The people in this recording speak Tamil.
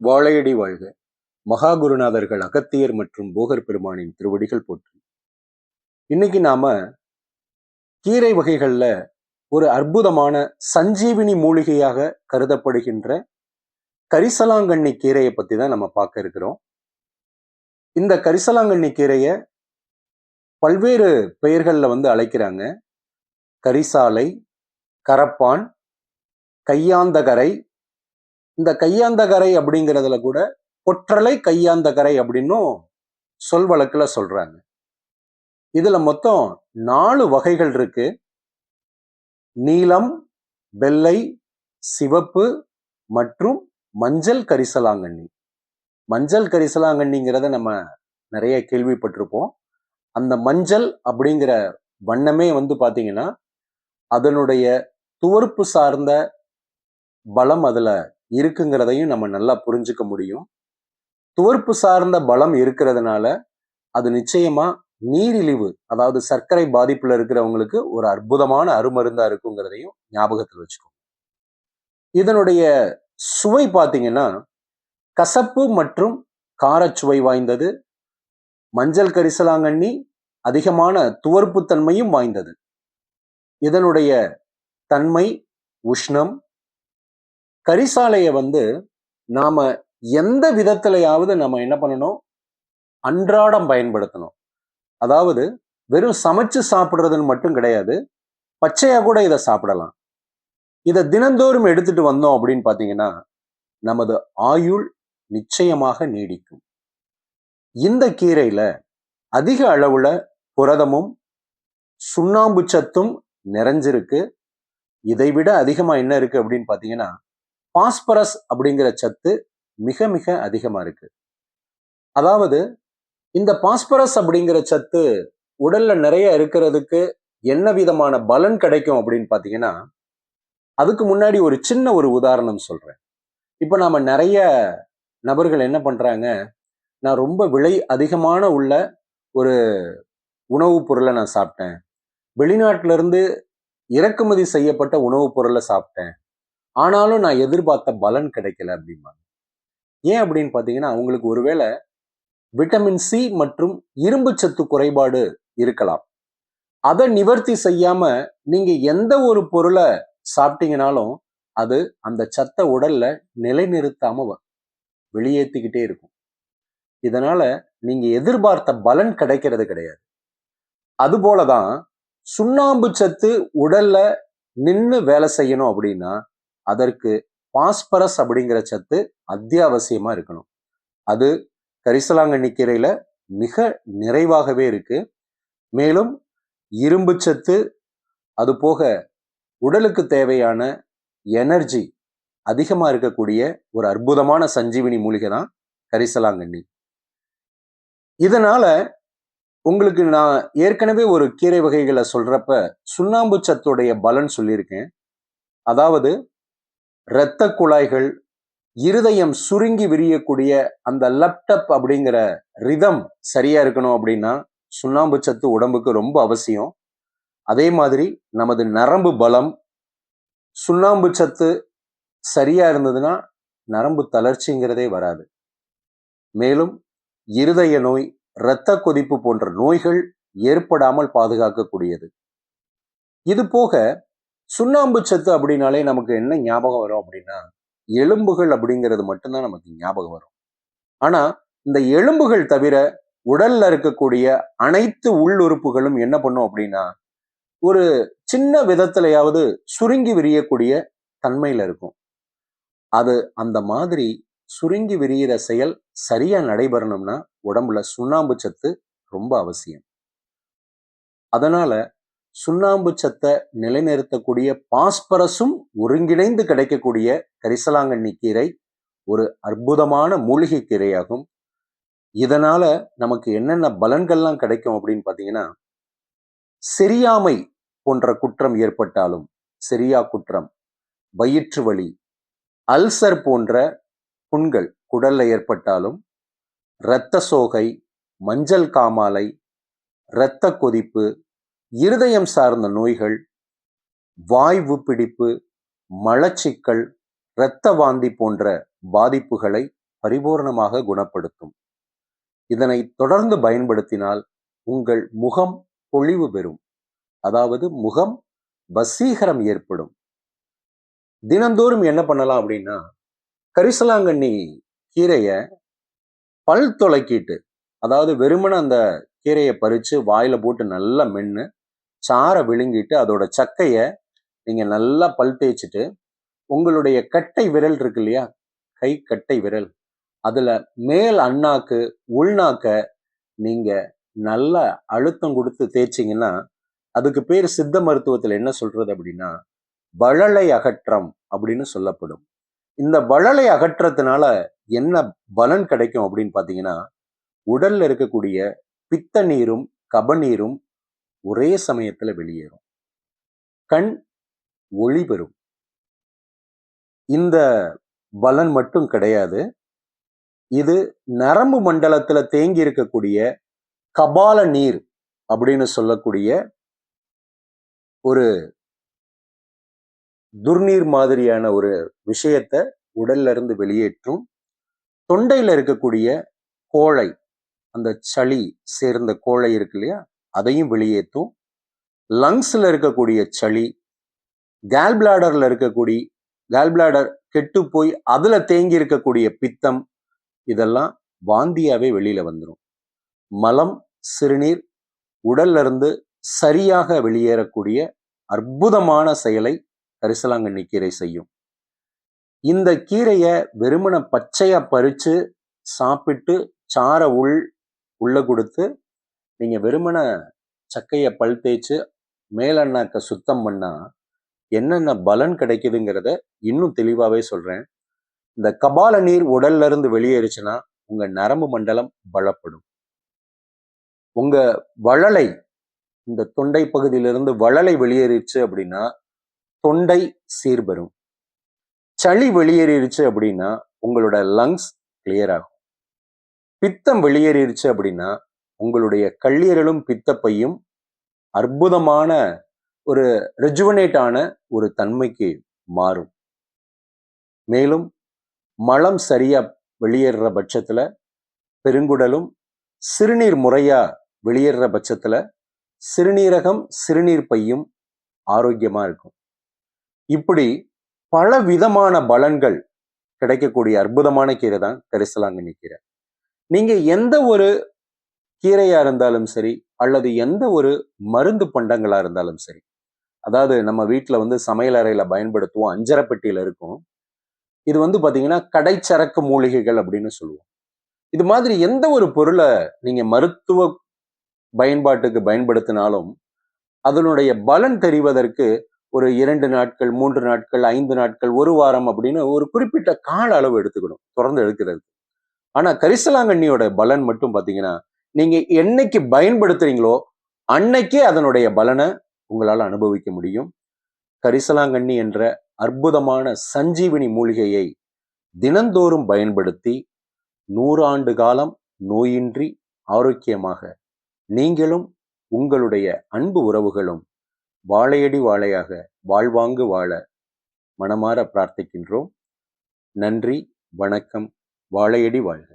வாழையடி வாழ்க. மகாகுருநாதர்கள் அகத்தியர் மற்றும் போகர் பெருமானின் திருவடிகள் போற்றி. இன்னைக்கு நாம கீரை வகைகள்ல ஒரு அற்புதமான சஞ்சீவினி மூலிகையாக கருதப்படுகின்ற கரிசலாங்கண்ணி கீரையை பத்தி தான் நம்ம பார்க்க இருக்கிறோம். இந்த கரிசலாங்கண்ணி கீரையை பல்வேறு பெயர்களில் வந்து அழைக்கிறாங்க. கரிசாலை கரப்பான் கையாந்தகரை இந்த கையாந்தகரை அப்படிங்கிறதுல கூட கொற்றலை கையாந்தகரை அப்படின்னும் சொல் வழக்கில் சொல்றாங்க. இதுல மொத்தம் நாலு வகைகள் இருக்கு. நீலம் வெள்ளை சிவப்பு மற்றும் மஞ்சள் கரிசலாங்கண்ணி. மஞ்சள் கரிசலாங்கண்ணிங்கிறத நம்ம நிறைய கேள்விப்பட்டிருப்போம். அந்த மஞ்சள் அப்படிங்கிற வண்ணமே வந்து பார்த்தீங்கன்னா அதனுடைய துவர்ப்பு சார்ந்த பலம் அதில் இருக்குங்கிறதையும் நம்ம நல்லா புரிஞ்சுக்க முடியும். துவர்ப்பு சார்ந்த பலம் இருக்கிறதுனால அது நிச்சயமா நீரிழிவு அதாவது சர்க்கரை பாதிப்புல இருக்கிறவங்களுக்கு ஒரு அற்புதமான அருமருந்தா இருக்குங்கிறதையும் ஞாபகத்தில் வச்சுக்கோ. இதனுடைய சுவை பார்த்தீங்கன்னா கசப்பு மற்றும் காரச்சுவை வாய்ந்தது மஞ்சள் கரிசலாங்கண்ணி அதிகமான துவர்ப்புத்தன்மையும் வாய்ந்தது. இதனுடைய தன்மை உஷ்ணம் கரிசாலையை வந்து நாம எந்த விதத்திலையாவது நம்ம என்ன பண்ணணும்? அன்றாடம் பயன்படுத்தணும். அதாவது வெறும் சமைச்சு சாப்பிட்றதுன்னு மட்டும் கிடையாது பச்சையா கூட இதை சாப்பிடலாம். இதை தினந்தோறும் எடுத்துட்டு வந்தோம் அப்படின்னு பார்த்தீங்கன்னா நமது ஆயுள் நிச்சயமாக நீடிக்கும். இந்த கீரையில அதிக அளவுல புரதமும் சுண்ணாம்பு சத்தும் நிறைஞ்சிருக்கு. இதை விட அதிகமா என்ன இருக்கு அப்படின்னு பாத்தீங்கன்னா பாஸ்பரஸ் அப்படிங்கிற சத்து மிக மிக அதிகமாக இருக்கு. அதாவது இந்த பாஸ்பரஸ் அப்படிங்கிற சத்து உடல்ல நிறைய இருக்கிறதுக்கு என்ன விதமான பலன் கிடைக்கும் அப்படின்னு பார்த்தீங்கன்னா அதுக்கு முன்னாடி ஒரு சின்ன ஒரு உதாரணம் சொல்றேன். இப்போ நாம நிறைய நபர்கள் என்ன பண்றாங்க நான் ரொம்ப விலை அதிகமான உள்ள ஒரு உணவுப் பொருளை நான் சாப்பிட்டேன். வெளிநாட்டிலிருந்து இறக்குமதி செய்யப்பட்ட உணவுப் பொருளை சாப்பிட்டேன். ஆனாலும் நான் எதிர்பார்த்த பலன் கிடைக்கல அப்படிம்பாங்க. ஏன் அப்படின்னு பார்த்தீங்கன்னா அவங்களுக்கு ஒருவேளை விட்டமின் சி மற்றும் இரும்பு சத்து குறைபாடு இருக்கலாம். அதை நிவர்த்தி செய்யாம நீங்க எந்த ஒரு பொருளை சாப்பிட்டீங்கனாலும் அது அந்த சத்தை உடல்ல நிலைநிறுத்தாம வெளியேற்றிக்கிட்டே இருக்கும். இதனால நீங்க எதிர்பார்த்த பலன் கிடைக்கிறது கிடையாது. அதுபோலதான் சுண்ணாம்பு சத்து உடல்ல நின்று வேலை செய்யணும் அப்படின்னா அதற்கு பாஸ்பரஸ் அப்படிங்கிற சத்து அத்தியாவசியமா இருக்கணும். அது கரிசலாங்கண்ணி கீரையில மிக நிறைவாகவே இருக்கு. மேலும் இரும்பு சத்து அது போக உடலுக்கு தேவையான எனர்ஜி அதிகமாக இருக்கக்கூடிய ஒரு அற்புதமான சஞ்சீவினி மூலிகை தான் கரிசலாங்கண்ணி. இதனால உங்களுக்கு நான் ஏற்கனவே ஒரு கீரை வகைகளை சொல்றப்ப சுண்ணாம்பு சத்துடைய பலன் சொல்லியிருக்கேன். அதாவது இரத்த குழாய்கள் இருதயம் சுருங்கி விரியக்கூடிய அந்த லப்டப் அப்படிங்கிற ரிதம் சரியா இருக்கணும் அப்படின்னா சுண்ணாம்பு சத்து உடம்புக்கு ரொம்ப அவசியம். அதே மாதிரி நமது நரம்பு பலம் சுண்ணாம்பு சத்து சரியா இருந்ததுன்னா நரம்பு தளர்ச்சிங்கிறதே வராது. மேலும் இருதய நோய் இரத்த கொதிப்பு போன்ற நோய்கள் ஏற்படாமல் பாதுகாக்கக்கூடியது. இது போக சுண்ணாம்பு சத்து அப்படின்னாலே நமக்கு என்ன ஞாபகம் வரும் அப்படின்னா எலும்புகள் அப்படிங்கிறது மட்டும்தான் நமக்கு ஞாபகம் வரும். ஆனா இந்த எலும்புகள் தவிர உடல்ல இருக்கக்கூடிய அனைத்து உள்ளுறுப்புகளும் என்ன பண்ணும் அப்படின்னா ஒரு சின்ன விதத்திலையாவது சுருங்கி விரியக்கூடிய தன்மையில இருக்கும். அது அந்த மாதிரி சுருங்கி விரிகிற செயல் சரியா நடைபெறணும்னா உடம்புல சுண்ணாம்பு சத்து ரொம்ப அவசியம். அதனால சுண்ணாம்பு சத்தை நிலைநிறுத்தக்கூடிய பாஸ்பரஸும் ஒருங்கிணைந்து கிடைக்கக்கூடிய கரிசலாங்கண்ணி கீரை ஒரு அற்புதமான மூலிகை கீரையாகும். இதனால நமக்கு என்னென்ன பலன்கள்லாம் கிடைக்கும் அப்படின்னு பார்த்தீங்கன்னா செரியாமை போன்ற குற்றம் ஏற்பட்டாலும் செரியா குற்றம் வயிற்று வலி அல்சர் போன்ற புண்கள் குடல்ல ஏற்பட்டாலும் இரத்த சோகை மஞ்சள் காமாலை இரத்த கொதிப்பு இருதயம் சார்ந்த நோய்கள் வாய்வு பிடிப்பு மலச்சிக்கல் இரத்த வாந்தி போன்ற பாதிப்புகளை பரிபூர்ணமாக குணப்படுத்தும். இதனை தொடர்ந்து பயன்படுத்தினால் உங்கள் முகம் பொழிவு பெறும். அதாவது முகம் வசீகரம் ஏற்படும். தினந்தோறும் என்ன பண்ணலாம் அப்படின்னா கரிசலாங்கண்ணி கீரையை பல் தொலைக்கிட்டு அதாவது வெறுமனே அந்த கீரையை பறித்து வாயில் போட்டு நல்லா மென்று சாரை விழுங்கிட்டு அதோட சக்கையை நீங்கள் நல்லா பல் தேய்ச்சிட்டு உங்களுடைய கட்டை விரல் இருக்கு இல்லையா? கை கட்டை விரல். அதில் மேல் அண்ணாக்கு உள்நாக்க நீங்கள் நல்லா அழுத்தம் கொடுத்து தேய்ச்சிங்கன்னா அதுக்கு பேர் சித்த மருத்துவத்தில் என்ன சொல்றது அப்படின்னா வழலை அகற்றம் அப்படின்னு சொல்லப்படும். இந்த வழலை அகற்றத்தினால என்ன பலன் கிடைக்கும் அப்படின்னு பார்த்தீங்கன்னா உடல்ல இருக்கக்கூடிய பித்த நீரும் கபநீரும் ஒரே சமயத்துல வெளியேறும். கண் ஒளி பெறும். இந்த பலன் மட்டும் கிடையாது. இது நரம்பு மண்டலத்துல தேங்கி இருக்கக்கூடிய கபால நீர் அப்படின்னு சொல்லக்கூடிய ஒரு துர்நீர் மாதிரியான ஒரு விஷயத்த உடல்ல இருந்து வெளியேற்றும். தொண்டையில இருக்கக்கூடிய கோழை அந்த சளி சேர்ந்த கோழை இருக்கு இல்லையா? அதையும் வெளியேற்றும். லங்ஸ்ல இருக்கக்கூடிய சளி கேல்பிலாடர்ல இருக்கக்கூடிய கேல் பிளாடர் கெட்டு போய் அதுல தேங்கி இருக்கக்கூடிய பித்தம் இதெல்லாம் வாந்தியாவே வெளியில வந்துடும் மலம் சிறுநீர் உடல்ல இருந்து சரியாக வெளியேறக்கூடிய அற்புதமான செயலை கரிசலாங்கண்ணி கீரை செய்யும். இந்த கீரையை வெறுமன பச்சையா பறிச்சு சாப்பிட்டு சார உள் உள்ளே கொடுத்து நீங்கள் வெறுமனை சக்கையை பல் தேய்ச்சி மேலண்ணாக்க சுத்தம் பண்ணால் என்னென்ன பலன் கிடைக்குதுங்கிறத இன்னும் தெளிவாகவே சொல்கிறேன். இந்த கபால நீர் உடல்ல இருந்து வெளியேறுச்சுன்னா உங்கள் நரம்பு மண்டலம் பலப்படும் உங்கள் வழலை இந்த தொண்டை பகுதியிலிருந்து வழலை வெளியேறிச்சு அப்படின்னா தொண்டை சீர்பெறும். சளி வெளியேறிடுச்சு அப்படின்னா உங்களோட லங்ஸ் கிளியர் ஆகும். பித்தம் வெளியேறிடுச்சு அப்படின்னா உங்களுடைய கல்லீரலும் பித்தப்பையும் அற்புதமான ஒரு ரெஜுவனேட் ஆன ஒரு தன்மைக்கு மாறும். மேலும் மலம் சரியா வெளியேறுற பட்சத்துல பெருங்குடலும் சிறுநீர் முறையா வெளியேறுற பட்சத்துல சிறுநீரகம் சிறுநீர் பையும் ஆரோக்கியமா இருக்கும். இப்படி பல விதமான பலன்கள் கிடைக்கக்கூடிய அற்புதமான கீரை தான் கரிசலாங்கண்ணி கீரை. நீங்க எந்த ஒரு கீரையா இருந்தாலும் சரி அல்லது எந்த ஒரு மருந்து பண்டங்களா இருந்தாலும் சரி அதாவது நம்ம வீட்டில் வந்து சமையல் அறையில பயன்படுத்துவோம் அஞ்சரபட்டியில இருக்கும். இது வந்து பாத்தீங்கன்னா கடைச்சரக்கு மூலிகைகள் அப்படின்னு சொல்லுவோம். இது மாதிரி எந்த ஒரு பொருளை நீங்க மருத்துவ பயன்பாட்டுக்கு பயன்படுத்தினாலும் அதனுடைய பலன் தெரிவதற்கு ஒரு இரண்டு நாட்கள் மூன்று நாட்கள் ஐந்து நாட்கள் ஒரு வாரம் அப்படின்னு ஒரு குறிப்பிட்ட கால அளவு எடுத்துக்கணும் தொடர்ந்து எடுக்கிறது ஆனா கரிசலாங்கண்ணியோட பலன் மட்டும் பாத்தீங்கன்னா நீங்க என்னைக்கு பயன்படுத்துறீங்களோ அன்னைக்கே அதனுடைய பலனை உங்களால் அனுபவிக்க முடியும். கரிசலாங்கண்ணி என்ற அற்புதமான சஞ்சீவினி மூலிகையை தினந்தோறும் பயன்படுத்தி நூறாண்டு காலம் நோயின்றி ஆரோக்கியமாக நீங்களும் உங்களுடைய அன்பு உறவுகளும் வாழையடி வாழையாக வாழ்வாங்கு வாழ மனமாற பிரார்த்திக்கின்றோம். நன்றி வணக்கம். வாழையடி வாழ்க.